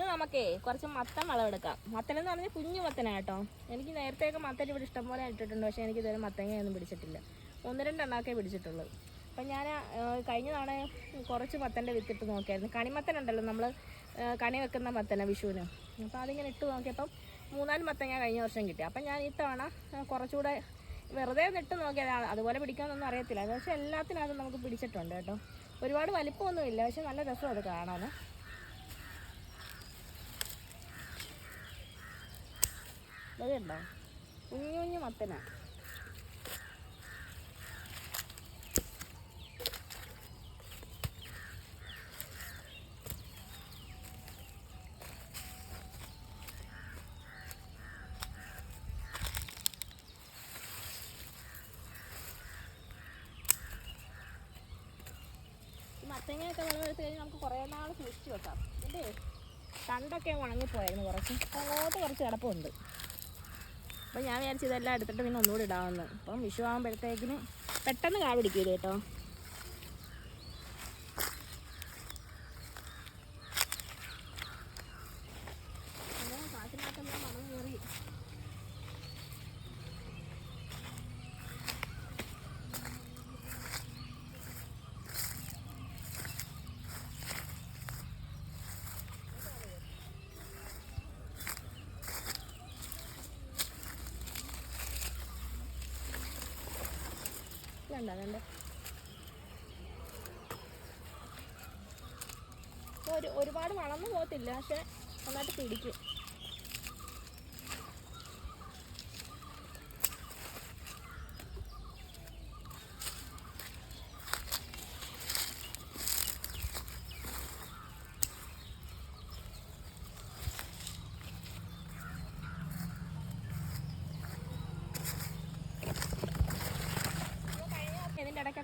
ഇന്ന് നമുക്കേ കുറച്ച് മത്തൻ വിളവെടുക്കാം. മത്തൻ എന്ന് പറഞ്ഞാൽ കുഞ്ഞു മത്തനാണ് കേട്ടോ. എനിക്ക് നേരത്തെയൊക്കെ മത്തൻ ഇവിടെ ഇഷ്ടംപോലെ ഇട്ടിട്ടുണ്ട്. പക്ഷേ എനിക്ക് ഇതുവരെ മത്തങ്ങയൊന്നും പിടിച്ചിട്ടില്ല. ഒന്ന് രണ്ടെണ്ണമൊക്കെ പിടിച്ചിട്ടുള്ളൂ. അപ്പം ഞാൻ കഴിഞ്ഞ തവണ കുറച്ച് മത്തന്റെ വിത്തിട്ട് നോക്കിയായിരുന്നു. കണിമത്തൻ ഉണ്ടല്ലോ നമ്മൾ കണി വെക്കുന്ന മത്തന വിഷുവിന്. അപ്പോൾ അതിങ്ങനെ ഇട്ട് നോക്കിയപ്പം മൂന്നാൽ മത്തങ്ങ കഴിഞ്ഞ വർഷം കിട്ടി. അപ്പം ഞാൻ ഇത്തവണ തവണ കുറച്ചുകൂടെ വെറുതെ ഇട്ട് നോക്കിയതാണ് അതുപോലെ പിടിക്കാമെന്നൊന്നും അറിയത്തില്ല. പക്ഷേ എല്ലാത്തിനകത്തും നമുക്ക് പിടിച്ചിട്ടുണ്ട് കേട്ടോ. ഒരുപാട് വലിപ്പമൊന്നുമില്ല. പക്ഷേ നല്ല രസം അത് കാണാൻ അതുണ്ടോ കുഞ്ഞു കുഞ്ഞു മത്തന. മത്തങ്ങയൊക്കെ വിളവെടുത്ത് കഴിഞ്ഞാൽ നമുക്ക് കുറേ നാൾ സൂക്ഷിച്ച് വെക്കാം. ഇതേ തണ്ടൊക്കെ ഉണങ്ങിപ്പോയായിരുന്നു കുറച്ച്. അങ്ങോട്ട് കുറച്ച് കിടപ്പുണ്ട്. അപ്പം ഞാൻ വിചാരിച്ചു ഇതെല്ലാം എടുത്തിട്ട് പിന്നെ ഒന്നുകൂടി ഇടാമെന്ന്. അപ്പം വിഷു ആകുമ്പോഴത്തേക്കിന് പെട്ടെന്ന് കാ കേട്ടോ. ഇതുണ്ടോ അതുണ്ട് ഒരു ഒരുപാട് വളർന്നു പോകത്തില്ല പക്ഷെ നന്നായിട്ട് പിടിക്കും.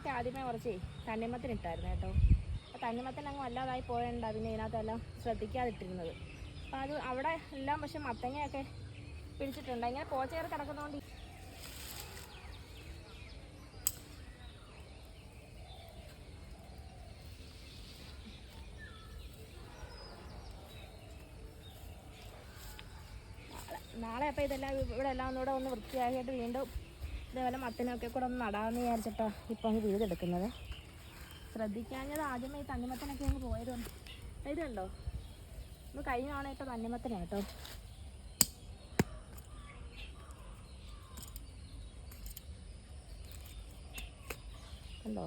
ഇടയ്ക്കൊക്കെ ആദ്യമേ കുറച്ച് തണ്ണിമത്തൻ ഇട്ടായിരുന്നു കേട്ടോ. അപ്പോൾ തണ്ണിമത്തൻ അങ്ങ് വല്ലാതായി പോയതുകൊണ്ട് പിന്നെ ഇതിനകത്തെല്ലാം ശ്രദ്ധിക്കാതിട്ടിരുന്നത്. അപ്പോൾ അത് അവിടെ എല്ലാം പക്ഷെ മത്തങ്ങയൊക്കെ പിടിച്ചിട്ടുണ്ട്. ഇങ്ങനെ പോച്ചേറി കിടക്കുന്നതുകൊണ്ട് നാളെ- നാളെ അപ്പോൾ ഇതെല്ലാം ഇവിടെ എല്ലാം ഒന്നുകൂടെ ഒന്ന് വൃത്തിയാക്കിയിട്ട് വീണ്ടും ഇതേപോലെ മത്തനൊക്കെ കൂടെ ഒന്ന് നടാമെന്ന് വിചാരിച്ചിട്ടോ ഇപ്പോൾ അങ്ങ് വീടെടുക്കുന്നത് ശ്രദ്ധിക്കാഞ്ഞത് ആദ്യമേ ഈ തണ്ണിമത്തനൊക്കെ അങ്ങ് പോയതുകൊണ്ട് ഇത് കണ്ടോ നമ്മൾ കഴിഞ്ഞ തവണ ഇട്ട തണ്ണിമത്തനാ കേട്ടോ. കണ്ടോ?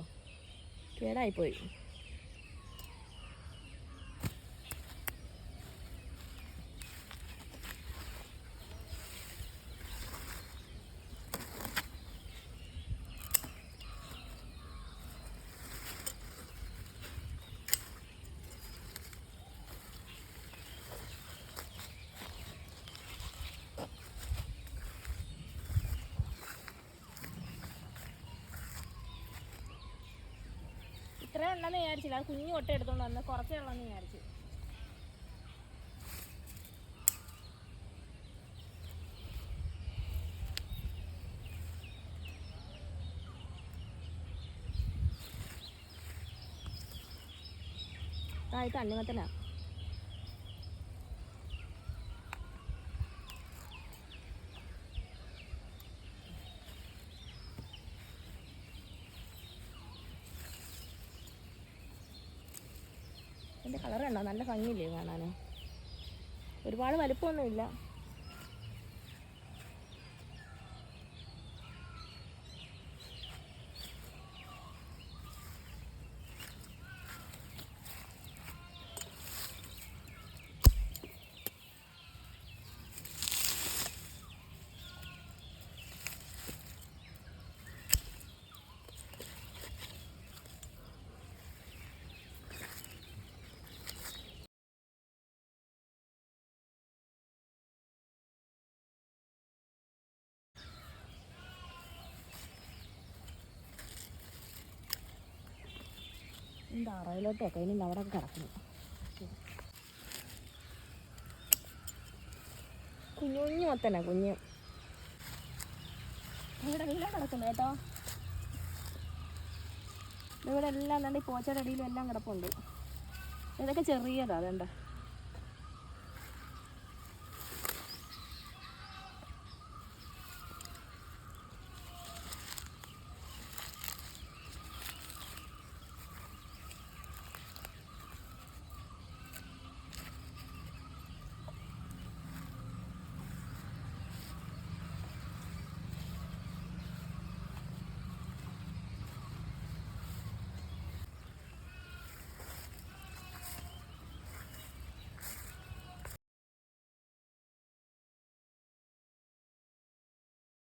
കേടായിപ്പോയി. ഉണ്ടെന്ന് വിചാരിച്ചില്ല. അത് കുഞ്ഞു കൊട്ട എടുത്തോണ്ട് വന്ന് കുറച്ചേ ഉള്ളെന്ന് വിചാരിച്ചു. ആയിട്ട് ഇത് ഇതിന്റെ കളർ കണ്ടോ? നല്ല ഭംഗിയില്ലേ കാണാൻ ഒരുപാട് വലിപ്പമൊന്നുമില്ല. അറയിലോട്ടൊക്കെ ഇനി അവിടെ കിടക്കുന്നു കുഞ്ഞു കുഞ്ഞു മത്തനെ കുഞ്ഞ്. ഇവിടെ എല്ലാം കിടക്കുന്നു കേട്ടോ. ഇവിടെ എല്ലാം അല്ലാണ്ട് ഈ പോച്ചയുടെ അടിയിലും എല്ലാം കിടപ്പുണ്ട്. ഇതൊക്കെ ചെറിയതാ അതേണ്ട